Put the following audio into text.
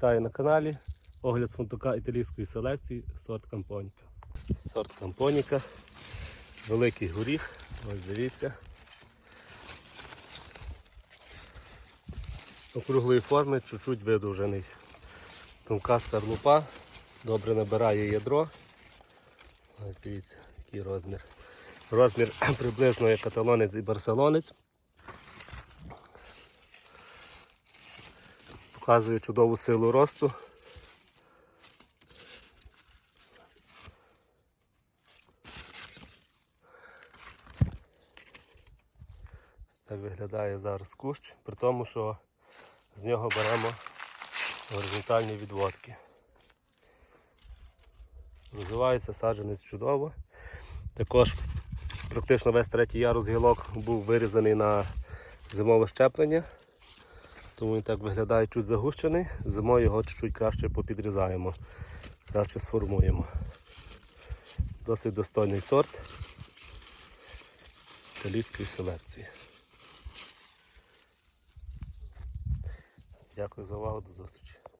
Вітаю на каналі. Огляд фунтука італійської селекції сорт Кампоніка. Сорт Кампоніка. Великий горіх. Ось дивіться. Округлої форми, чуть-чуть видовжений. Тонка скарлупа, добре набирає ядро. Ось дивіться, який розмір. Розмір приблизно як каталонець і барселонець. Показує чудову силу росту. Так виглядає зараз кущ, при тому, що з нього беремо горизонтальні відводки. Розвивається саджанець чудово. Також практично весь третій ярус гілок був вирізаний на зимове щеплення. Тому він так виглядає чуть загущений. Зимою його чуть-чуть краще попідрізаємо, краще сформуємо. Досить достойний сорт італійської селекції. Дякую за увагу, до зустрічі.